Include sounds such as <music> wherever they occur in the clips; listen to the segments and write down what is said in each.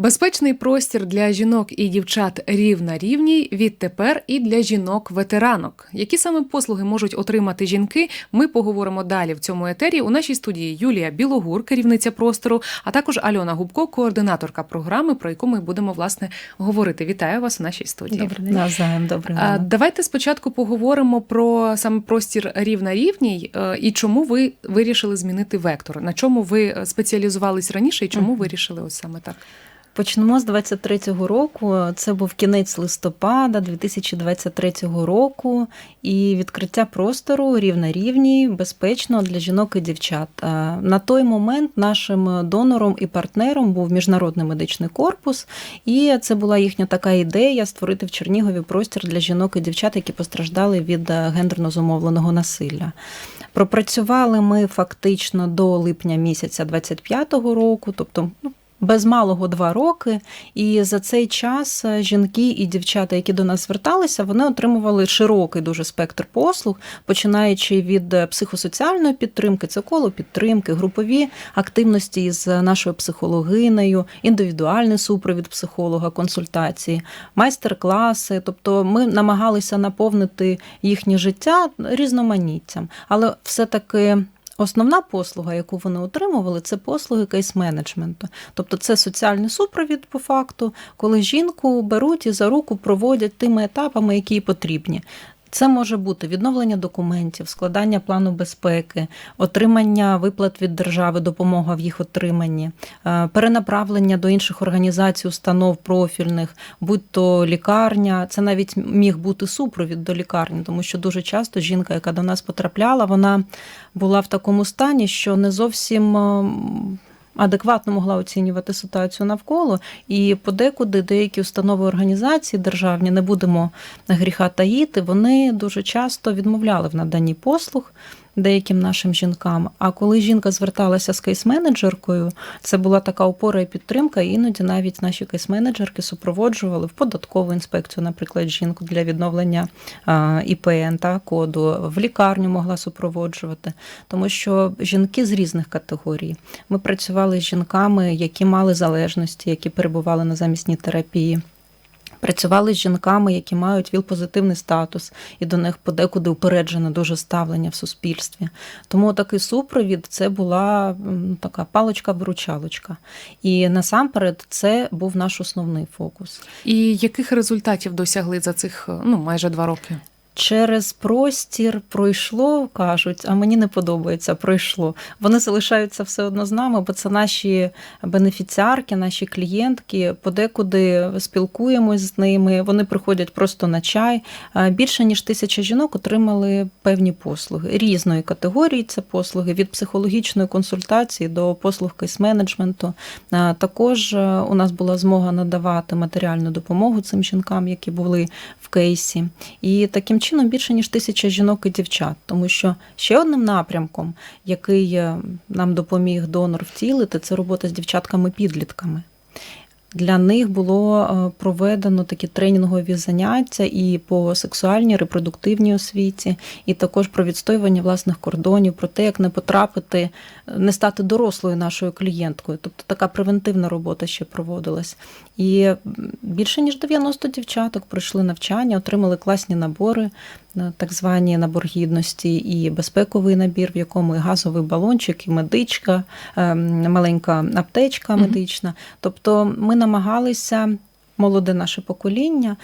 Безпечний простір для жінок і дівчат рів на рівній відтепер і для жінок-ветеранок. Які саме послуги можуть отримати жінки? Ми поговоримо далі в цьому етері. У нашій студії Юлія Білогур, керівниця простору, а також Альона Губко, координаторка програми, про яку ми будемо власне говорити. Вітаю вас у нашій студії. Добрий день. Навзаєм, добрий день. Давайте спочатку поговоримо про саме простір рів на рівній е, і чому ви вирішили змінити вектор. На чому ви е, спеціалізувались раніше, і чому вирішили ось саме так? Почнемо з 23-го року. Це був кінець листопада 2023 року, і відкриття простору рів на рівні, безпечно для жінок і дівчат. Е, На той момент нашим донором і партнером був міжнародний медичний корпус, і це була їхня така ідея створити в Чернігові простір для жінок і дівчат, які постраждали від е, гендерно зумовленого насилля. Пропрацювали ми фактично до липня місяця 25-го року, тобто ну, без малого два роки. І за цей час е, жінки і дівчата, які до нас зверталися, вони отримували широкий дуже спектр послуг, починаючи від е, психосоціальної підтримки, це коло підтримки, групові активності з нашою психологинею, індивідуальний супровід психолога, консультації, майстер-класи. Тобто ми намагалися наповнити їхнє життя різноманіттям, але все-таки. Основна послуга, яку вони отримували, це послуги кейс-менеджменту. Тобто це соціальний супровід по факту, коли жінку беруть і за руку проводять тими етапами, які їй потрібні. Це може бути відновлення документів, складання плану безпеки, отримання виплат від держави, допомога в їх отриманні, е, перенаправлення до інших організацій, установ профільних, будь то лікарня. Це навіть міг бути супровід до лікарні, тому що дуже часто жінка, яка до нас потрапляла, вона була в такому стані, що не зовсім. Адекватно могла оцінювати ситуацію навколо, і подекуди деякі установи організації державні, не будемо гріха таїти, вони дуже часто відмовляли в наданні послуг деяким нашим жінкам. А коли жінка зверталася з кейс-менеджеркою, це була така опора і підтримка. І іноді навіть наші кейс-менеджерки супроводжували в податкову інспекцію, наприклад, жінку для відновлення ІПН та коду, в лікарню могла супроводжувати, тому що жінки з різних категорій. Ми працювали з жінками, які мали залежності, які перебували на замісній терапії. Працювали з жінками, які мають ВІЛ-позитивний статус, і до них подекуди упереджене дуже ставлення в суспільстві. Тому такий супровід це була така палочка-виручалочка. І насамперед це був наш основний фокус. І яких результатів досягли за цих е, ну майже два роки? Через простір пройшло, кажуть, а мені не подобається, пройшло. Вони залишаються все одно з нами, бо це наші бенефіціарки, наші клієнтки. Подекуди спілкуємось з ними. Вони приходять просто на чай. Більше ніж тисяча жінок отримали певні послуги різної категорії. Це послуги від психологічної консультації до послуг кейс-менеджменту. Також е, у нас була змога надавати матеріальну допомогу цим жінкам, які були в кейсі. І таким чином більше ніж тисяча жінок і дівчат, тому що ще одним напрямком, який е, нам допоміг донор втілити, це робота з дівчатками-підлітками. Для них було е, проведено такі тренінгові заняття і по сексуальній репродуктивній освіті, і також про відстоювання власних кордонів, про те, як не потрапити, не стати дорослою нашою клієнткою. Тобто така превентивна робота ще проводилась. І більше ніж 90 дівчаток пройшли навчання, отримали класні набори, е, так звані набор гідності, і безпековий набір, в якому і газовий балончик, і медичка, ем, маленька аптечка медична. Тобто ми намагалися, молоде наше покоління,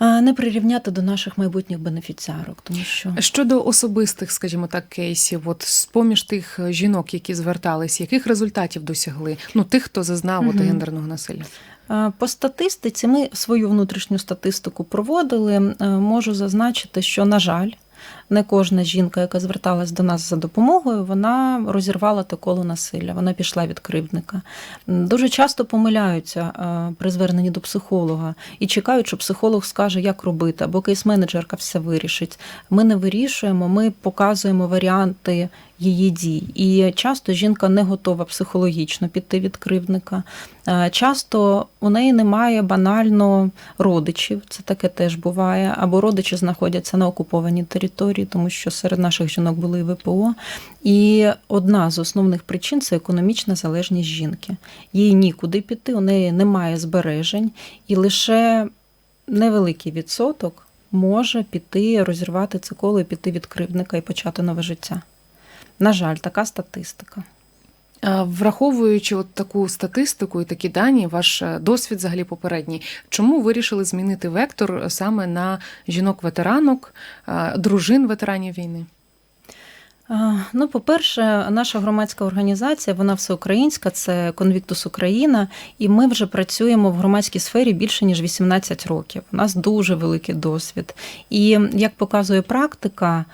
е, не прирівняти до наших майбутніх бенефіціарок, тому що Щодо особистих, скажімо так, кейсів, от з поміж тих е, жінок, які звертались, яких результатів досягли? Ну тих, хто зазнав от гендерного насилля. Е, По статистиці ми свою внутрішню статистику проводили. Е, Можу зазначити, що, на жаль, не кожна жінка, яка зверталась до нас за допомогою, вона розірвала те коло насилля, вона пішла від кривдника. Дуже часто помиляються е, при зверненні до психолога і чекають, що психолог скаже, як робити, або кейс-менеджерка все вирішить. Ми не вирішуємо, ми показуємо варіанти її дій. І часто жінка не готова психологічно піти від кривдника. Е, Часто у неї немає банально родичів, це таке теж буває, або родичі знаходяться на окупованій території. Історії, тому що серед наших жінок були і ВПО. І одна з основних причин це економічна залежність жінки. Їй нікуди піти, у неї немає збережень, і лише невеликий відсоток може піти, розірвати це коло і піти від кривдника і почати нове життя. На жаль, така статистика. А, Враховуючи от таку статистику і такі дані, ваш е, досвід взагалі попередній, чому вирішили змінити вектор саме на жінок-ветеранок, дружин ветеранів війни? Ну, по-перше, наша громадська організація, вона всеукраїнська, це Конвіктус Україна, і ми вже працюємо в громадській сфері більше ніж 18 років. У нас дуже великий досвід. І як показує практика,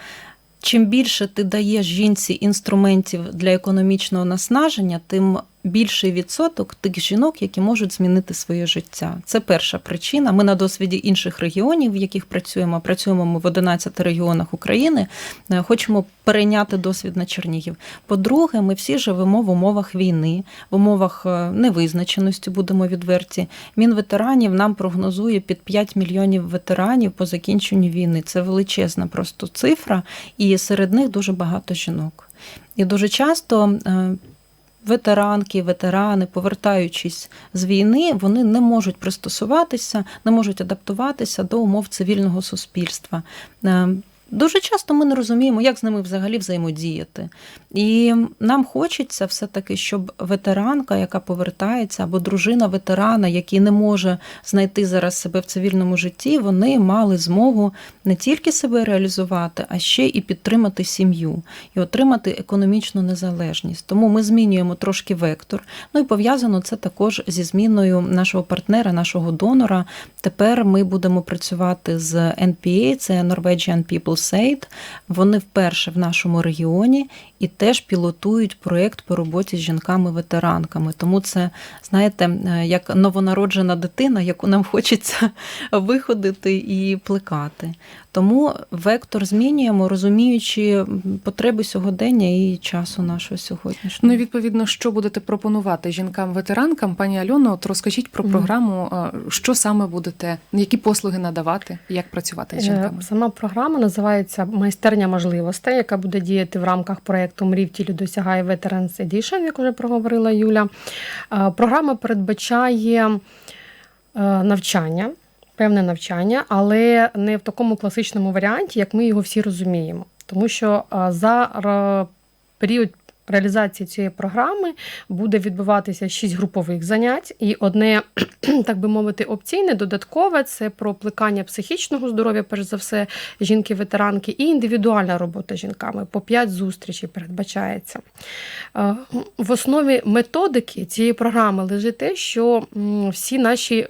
чим більше ти даєш жінці інструментів для економічного наснаження, тим більший відсоток тих жінок, які можуть змінити своє життя. Це перша причина. Ми на досвіді інших регіонів, в яких працюємо. Працюємо ми в 11 регіонах України. е, Хочемо перейняти досвід на Чернігів. По-друге, ми всі живемо в умовах війни, в умовах е, невизначеності, будемо відверті. Мінветеранів нам прогнозує під 5 мільйонів ветеранів по закінченню війни. Це величезна просто цифра, і серед них дуже багато жінок. І дуже часто. Ветеранки, ветерани, повертаючись з війни, вони не можуть пристосуватися, не можуть адаптуватися до умов цивільного суспільства. Дуже часто ми не розуміємо, як з ними взагалі взаємодіяти. І нам хочеться все-таки, щоб ветеранка, яка повертається, або дружина ветерана, який не може знайти зараз себе в цивільному житті, вони мали змогу не тільки себе реалізувати, а ще і підтримати сім'ю і отримати економічну незалежність. Тому ми змінюємо трошки вектор. Ну і пов'язано це також зі зміною нашого партнера, нашого донора. Тепер ми будемо працювати з NPA, це Norwegian People's Aid. Вони вперше в нашому регіоні і теж пілотують проєкт по роботі з жінками-ветеранками. Тому це, знаєте, е, як новонароджена дитина, яку нам хочеться <laughs> виходити і плекати. Тому вектор змінюємо, розуміючи потреби сьогодення і часу нашого сьогоднішнього. Ну і відповідно, що будете пропонувати жінкам-ветеранкам? Пані Альоно, от розкажіть про програму, що саме будете, які послуги надавати, як працювати з жінками? Е, Сама програма називається Майстерня можливостей, яка буде діяти в рамках проєкту Мрій в тілі досягає Veterans Edition, як вже проговорила Юля. Е, Програма передбачає е, навчання, певне навчання, але не в такому класичному варіанті, як ми його всі розуміємо. Тому що е, за період реалізації цієї програми буде відбуватися шість групових занять, і одне, <clears throat> так би мовити, опційне, додаткове це про плекання психічного здоров'я, перш за все, жінки-ветеранки, і індивідуальна робота жінками. По п'ять зустрічей передбачається. Е, В основі методики цієї програми лежить те, що всі наші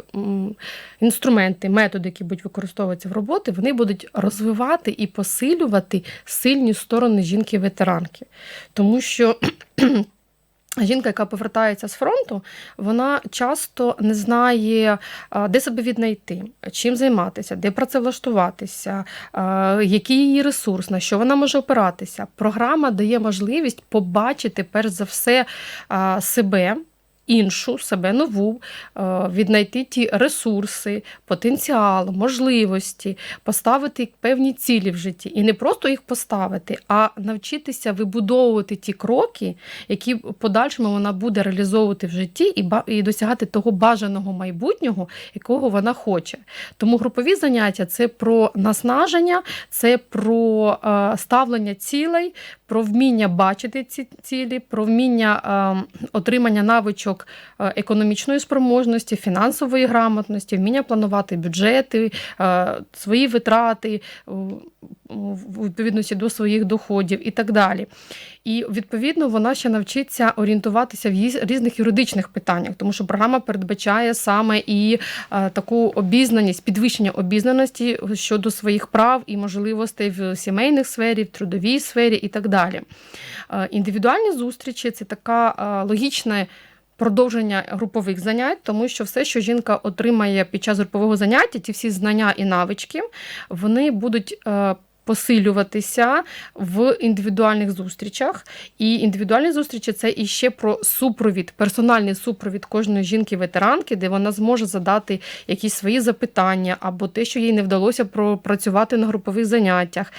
інструменти, методи, які будуть використовуватися в роботі, вони будуть розвивати і посилювати сильні сторони жінки-ветеранки. Тому що <clears throat> Жінка, яка повертається з фронту, вона часто не знає, де себе віднайти, чим займатися, де працевлаштуватися, який її ресурс, на що вона може опиратися. Програма дає можливість побачити, перш за все, себе. Іншу себе нову, е, віднайти ті ресурси, потенціал, можливості, поставити певні цілі в житті. І не просто їх поставити, а навчитися вибудовувати ті кроки, які в подальшому вона буде реалізовувати в житті і досягати того бажаного майбутнього, якого вона хоче. Тому групові заняття це про наснаження, це про е, ставлення цілей, про вміння бачити ці цілі, про вміння е, отримання навичок е, економічної спроможності, фінансової грамотності, вміння планувати бюджети, е, свої витрати в відповідності до своїх доходів і так далі. І відповідно вона ще навчиться орієнтуватися в різних юридичних питаннях, тому що програма передбачає саме і е, таку обізнаність, підвищення обізнаності щодо своїх прав і можливостей в сімейних сфері, в трудовій сфері і так далі. Індивідуальні зустрічі це така логічна. Продовження групових занять, тому що все, що жінка отримає під час групового заняття, ті всі знання і навички, вони будуть е, посилюватися в індивідуальних зустрічах. І індивідуальні зустрічі це іще про супровід, персональний супровід кожної жінки-ветеранки, де вона зможе задати якісь свої запитання або те, що їй не вдалося пропрацювати на групових заняттях.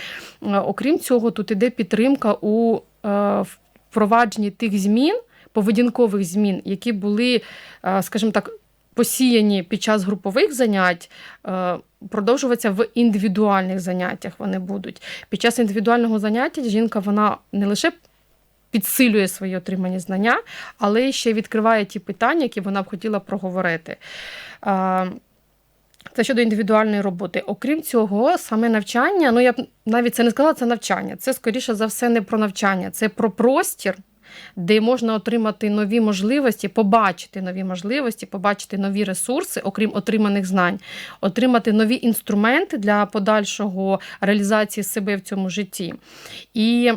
Е, Окрім цього, тут іде підтримка у е, впровадженні тих змін, поведінкових змін, які були, е, скажімо так, посіяні під час групових занять, е, продовжуватися в індивідуальних заняттях. Вони будуть. Під час індивідуального заняття жінка вона не лише підсилює свої отримані знання, але ще відкриває ті питання, які вона б хотіла проговорити. Е, Це щодо індивідуальної роботи. Окрім цього, саме навчання, ну я б навіть це не сказала, це навчання. Це скоріше за все не про навчання, це про простір, де можна отримати нові можливості, побачити нові можливості, побачити нові ресурси, окрім отриманих знань, отримати нові інструменти для подальшого реалізації себе в цьому житті. І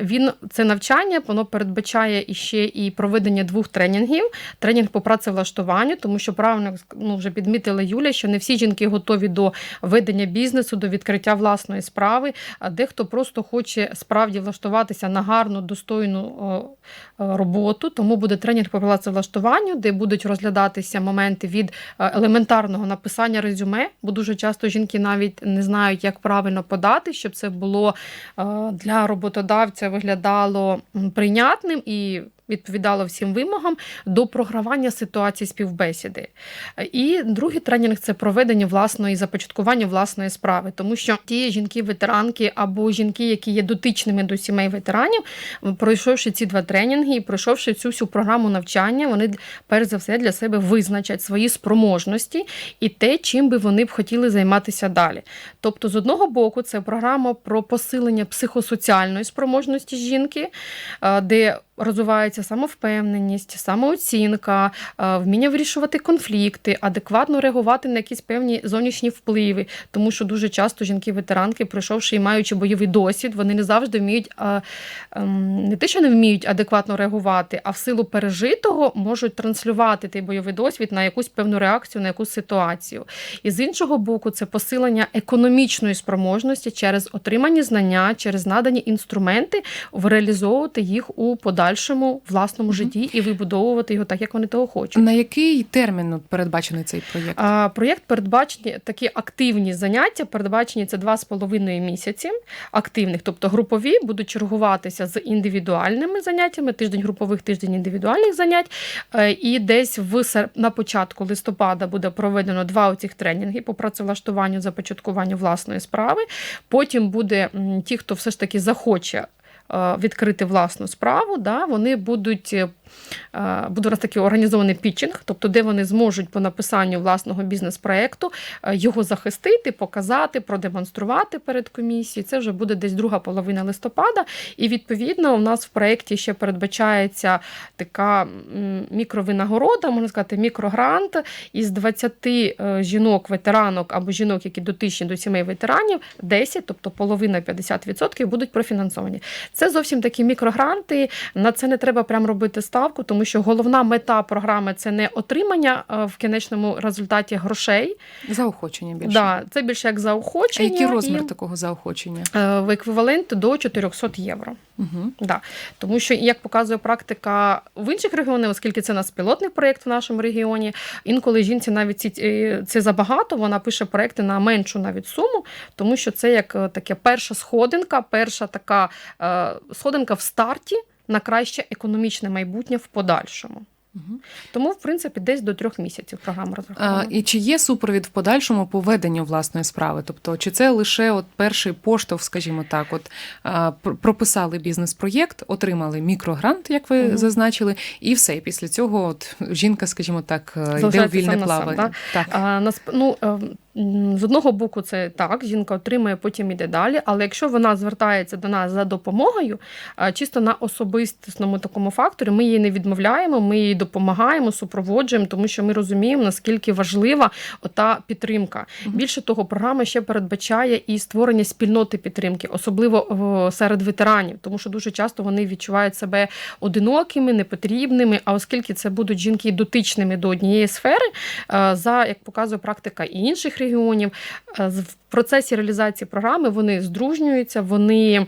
він це навчання воно передбачає іще і проведення двох тренінгів: тренінг по працевлаштуванню, тому що правильно ну, вже підмітила Юля, що не всі жінки готові до ведення бізнесу, до відкриття власної справи. А дехто просто хоче справді влаштуватися на гарну, достойну роботу. Тому буде тренінг по працевлаштуванню, де будуть розглядатися моменти від е, елементарного написання резюме, бо дуже часто жінки навіть не знають, як правильно подати, щоб це було е, для роботодавця виглядало прийнятним і відповідало всім вимогам до програвання ситуації співбесіди. І другий тренінг це проведення власної започаткування власної справи, тому що ті жінки-ветеранки або жінки, які є дотичними до сімей ветеранів, пройшовши ці два тренінги і пройшовши цю всю програму навчання, вони перш за все для себе визначать свої спроможності і те, чим би вони б хотіли займатися далі. Тобто, з одного боку, це програма про посилення психосоціальної спроможності жінки, де розвивається самовпевненість, самооцінка, е, вміння вирішувати конфлікти, адекватно реагувати на якісь певні зовнішні впливи, тому що дуже часто жінки-ветеранки, пройшовши і маючи бойовий досвід, вони не завжди вміють ем, не те, що не вміють адекватно реагувати, а в силу пережитого можуть транслювати той бойовий досвід на якусь певну реакцію, на якусь ситуацію. І з іншого боку, це посилення економічної спроможності через отримані знання, через надані інструменти, реалізовувати їх у подальшому власному житті і вибудовувати його так, як вони того хочуть. На який термін передбачений цей проєкт? А, проєкт передбачені такі активні заняття, передбачені це два з половиною місяці активних, тобто групові будуть чергуватися з індивідуальними заняттями, тиждень групових, тиждень індивідуальних занять. Е, І десь в на початку листопада буде проведено два оцих тренінги по працевлаштуванню, започаткуванню власної справи. Потім буде ті, хто все ж таки захоче. Е, Відкрити власну справу, да, вони будуть е, е, буде у нас такий організований пітчинг, тобто де вони зможуть по написанню власного бізнес-проекту його захистити, показати, продемонструвати перед комісією. Це вже буде десь друга половина листопада. І відповідно у нас в проєкті ще передбачається така мікровинагорода, можна сказати, мікрогрант із 20 е, жінок, ветеранок або жінок, які дотичні до сімей ветеранів, 10, тобто половина 50% будуть профінансовані. Це зовсім такі мікрогранти. На це не треба прям робити ставку, тому що головна мета програми це не отримання е, в кінечному результаті грошей. Заохочення більше. Да, це більше як А заохочення. який розмір і, такого заохочення? е, в еквівалент до 400 євро. Угу. Да. Тому що, як показує практика в інших регіонах, оскільки це у нас пілотний проєкт в нашому регіоні, інколи жінці навіть ці, е, це забагато, вона пише проєкти на меншу навіть суму, тому що це як таке перша сходинка, перша така сходинка в старті на краще економічне майбутнє в подальшому. Угу. Тому, в принципі, десь до трьох місяців програма розрахована. і чи є супровід в подальшому по веденню власної справи? Тобто, чи це лише от перший поштовх, скажімо так, от а, прописали бізнес-проєкт, отримали мікрогрант, як ви Мгм. зазначили, і все. І після цього от жінка, скажімо так, е, йде у вільне на сам, плавання. Так. А, насп... ну, е, м, з одного боку, це так, жінка отримує, потім іде далі. Але якщо вона звертається до нас за допомогою, чисто на особистісному такому факторі, ми їй не відмовляємо, ми їй допомагаємо, супроводжуємо, тому що ми розуміємо, наскільки важлива ота підтримка. Більше того, програма ще передбачає і створення спільноти підтримки, особливо серед ветеранів, тому що дуже часто вони відчувають себе одинокими, непотрібними. А оскільки це будуть жінки дотичними до однієї сфери, е, за як показує практика і інших регіонів. Е, В процесі реалізації програми вони здружнюються, вони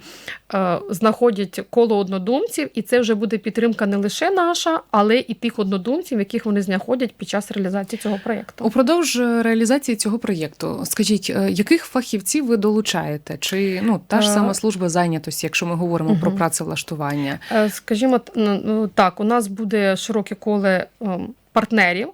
е, знаходять коло однодумців, і це вже буде підтримка не лише наша, але і тих однодумців, яких вони знаходять під час реалізації цього проєкту. Упродовж е, реалізації цього проєкту, скажіть, яких фахівців ви долучаєте? Чи ну та ж сама служба зайнятості, якщо ми говоримо про працевлаштування? Скажімо, ну, так, у нас буде широке коле ем, партнерів.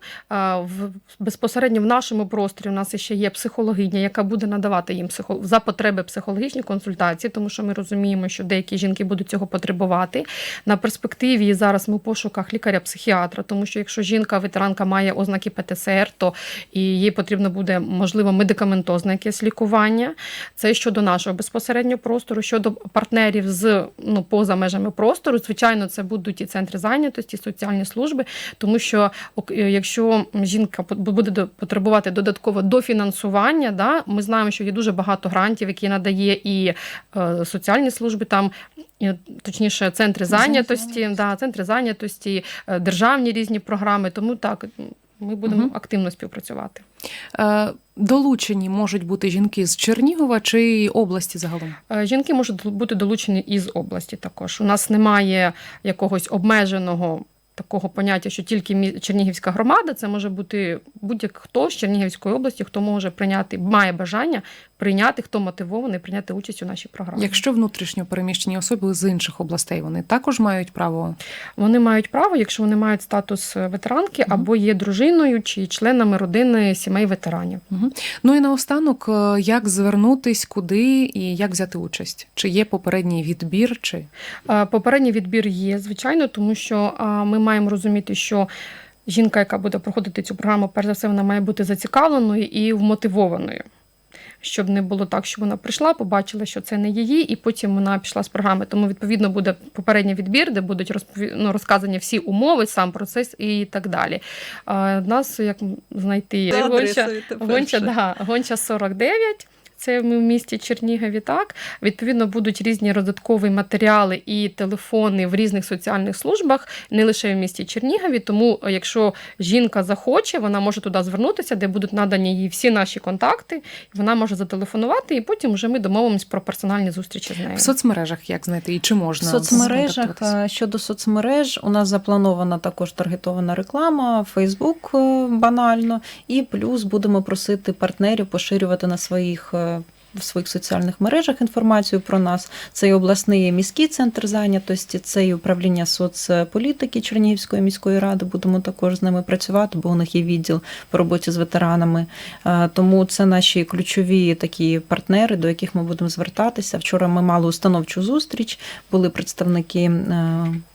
В безпосередньо в нашому просторі у нас ще є психологиня, яка буде надавати їм за потреби психологічні консультації, тому що ми розуміємо, що деякі жінки будуть цього потребувати. На перспективі зараз ми в пошуках лікаря-психіатра, тому що якщо жінка ветеранка має ознаки ПТСР, то і їй потрібно буде можливо медикаментозне якесь лікування. Це щодо нашого безпосередньо простору, щодо партнерів з ну поза межами простору. Звичайно, це будуть і центри зайнятості, і соціальні служби, тому що якщо жінка буде потребувати додатково дофінансування, да, ми знаємо, що є дуже багато грантів, які надає і е, соціальні служби там. і, Точніше, центри зайнятості, да, центри зайнятості, е, державні різні програми. Тому так ми будемо Мгм. активно співпрацювати. Е, Долучені можуть бути жінки з Чернігова чи області загалом? Е, Жінки можуть бути долучені із області також. У нас немає якогось обмеженого такого поняття, що тільки Чернігівська громада, це може бути будь-хто з Чернігівської області, хто може прийняти, має бажання прийняти, хто мотивований прийняти участь у нашій програмі. Якщо внутрішньо переміщені особи з інших областей, вони також мають право. Вони мають право, якщо вони мають статус е, ветеранки Мгм. або є дружиною чи членами родини сімей ветеранів. Мгм. Ну і наостанок, е, як звернутись, куди і як взяти участь? Чи є попередній відбір? Чи Е, Попередній відбір є, звичайно, тому що ми маємо розуміти, що жінка, яка буде проходити цю програму, перш за все, вона має бути зацікавленою і вмотивованою. Щоб не було так, що вона прийшла, побачила, що це не її, і потім вона пішла з програми. Тому відповідно буде попередній відбір, де будуть розпові... ну, розказані всі умови, сам процес і так далі. А, нас як знайти гонча, гонча, да, гонча 49. Це ми в місті Чернігові. Так відповідно будуть різні додаткові матеріали і телефони в різних соціальних службах, не лише в місті Чернігові. Тому, е, якщо жінка захоче, вона може туди звернутися, де будуть надані їй всі наші контакти. Вона може зателефонувати, і потім вже ми домовимось про персональні зустрічі з нею. в соцмережах як знайти і чи можна В соцмережах е, щодо соцмереж у нас запланована також таргетована реклама, Фейсбук е, банально, і плюс будемо просити партнерів поширювати на своїх. Е, В своїх соціальних мережах інформацію про нас. Це і обласний і міський центр зайнятості, це і управління соцполітики Чернігівської міської ради. Будемо також з ними працювати, бо у них є відділ по роботі з ветеранами. Е, Тому це наші ключові такі партнери, до яких ми будемо звертатися. Вчора ми мали установчу зустріч, були представники.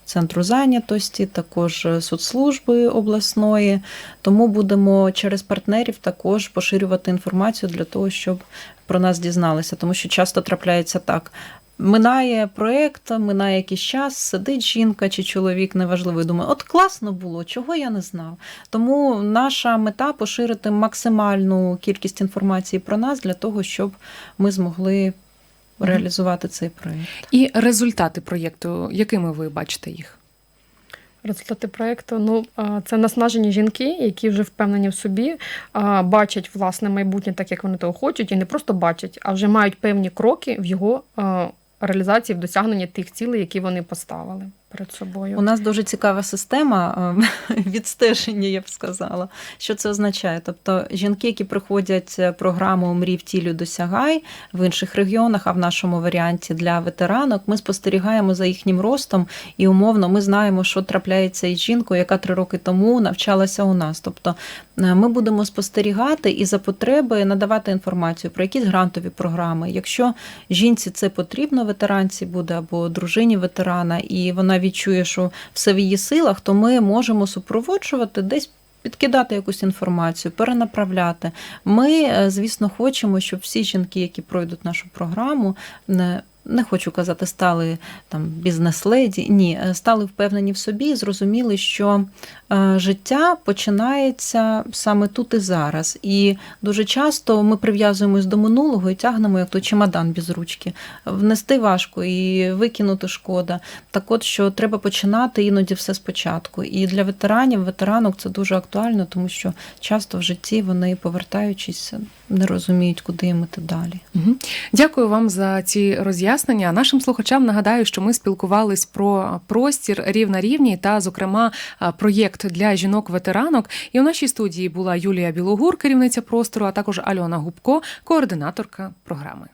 Е, Центру зайнятості, також соцслужби обласної. Тому будемо через партнерів також поширювати інформацію для того, щоб про нас дізналися. Тому що часто трапляється так. Минає проєкт, минає якийсь час, сидить жінка чи чоловік, неважливо, думає, от класно було, чого я не знав. Тому наша мета поширити максимальну кількість інформації про нас для того, щоб ми змогли. Реалізувати цей проєкт. І результати проєкту, якими ви бачите їх? Результати проєкту ну це наснажені жінки, які вже впевнені в собі, бачать власне майбутнє, так як вони того хочуть, і не просто бачать, а вже мають певні кроки в його реалізації, в досягненні тих цілей, які вони поставили перед собою. У нас дуже цікава система е, <laughs> відстеження, я б сказала. Що це означає? Тобто жінки, які проходять е, програму Мрій втілю досягай в інших регіонах, а в нашому варіанті для ветеранок, ми спостерігаємо за їхнім ростом, і умовно ми знаємо, що трапляється із жінкою, яка три роки тому навчалася у нас. Тобто е, ми будемо спостерігати і за потреби надавати інформацію про якісь грантові програми. Якщо жінці це потрібно, ветеранці буде або дружині ветерана, і вона відчує, що все в її силах, то ми можемо супроводжувати десь. Підкидати якусь інформацію, перенаправляти. Ми, е, звісно, хочемо, щоб всі жінки, які пройдуть нашу програму, не хочу казати, стали там бізнес-леді. Ні, е, стали впевнені в собі, і зрозуміли, що е, життя починається саме тут і зараз. І дуже часто ми прив'язуємось до минулого і тягнемо як то чемодан без ручки. Внести важко і викинути шкода. Так от що треба починати іноді все спочатку. І для ветеранів, ветеранок це дуже актуально, тому що часто в житті вони, повертаючись, не розуміють, куди їм іти далі. Дякую вам за ці роз'яснення. Нашим слухачам нагадаю, що ми спілкувались про простір рівна рівні та, зокрема, проєкт для жінок-ветеранок. І у нашій студії була Юлія Білогур, керівниця простору, а також Альона Губко, координаторка програми.